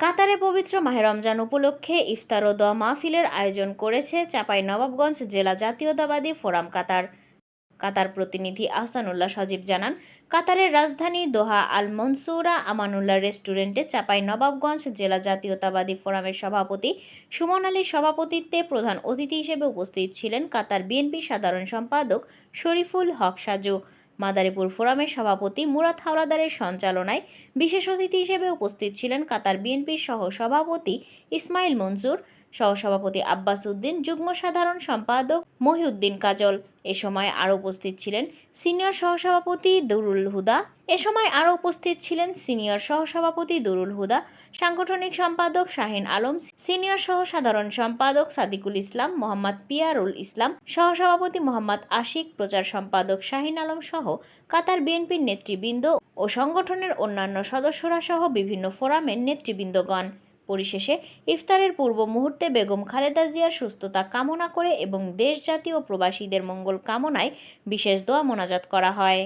কাতারে পবিত্র মাহে রমজান উপলক্ষে ইফতার ও দোয়া মাহফিলের আয়োজন করেছে চাঁপাই নবাবগঞ্জ জেলা জাতীয়তাবাদী ফোরাম কাতার। কাতার প্রতিনিধি আহসানুল্লাহ সজীব জানান, কাতারের রাজধানী দোহা আল মনসুরা আমানুল্লাহ রেস্টুরেন্টে চাঁপাই নবাবগঞ্জ জেলা জাতীয়তাবাদী ফোরামের সভাপতি সুমন আলীর সভাপতিত্বে প্রধান অতিথি হিসেবে উপস্থিত ছিলেন কাতার বিএনপি সাধারণ সম্পাদক শরীফুল হক সাজু। মাদারীপুর ফোরামের সভাপতি মুরাদ হাওলাদারের সঞ্চালনায় বিশেষ অতিথি হিসেবে উপস্থিত ছিলেন কাতার বিএনপির সহ সভাপতি ইসমাইল মনসুর, সহসভাপতি আব্বাস উদ্দিন, যুগ্ম সাধারণ সম্পাদক মহিউদ্দিন কাজল এ সময় আরও উপস্থিত ছিলেন সিনিয়র সহসভাপতি দুরুল হুদা। এ সময় আরও উপস্থিত ছিলেন সিনিয়র সহসভাপতি দুরুল হুদা, সাংগঠনিক সম্পাদক শাহিন আলম, সিনিয়র সহ সাধারণ সম্পাদক সাদিকুল ইসলাম, মোহাম্মদ পিয়ারুল ইসলাম, সহসভাপতি মোহাম্মদ আশিক, প্রচার সম্পাদক শাহিন আলম সহ কাতার বিএনপির নেতৃবৃন্দ ও সংগঠনের অন্যান্য সদস্যরা সহ বিভিন্ন ফোরামের নেতৃবৃন্দগণ। পরিশেষে ইফতারের পূর্ব মুহূর্তে বেগম খালেদা জিয়ার সুস্থতা কামনা করে এবং দেশ জাতীয় প্রবাসীদের মঙ্গল কামনায় বিশেষ দোয়া মোনাজাত করা হয়।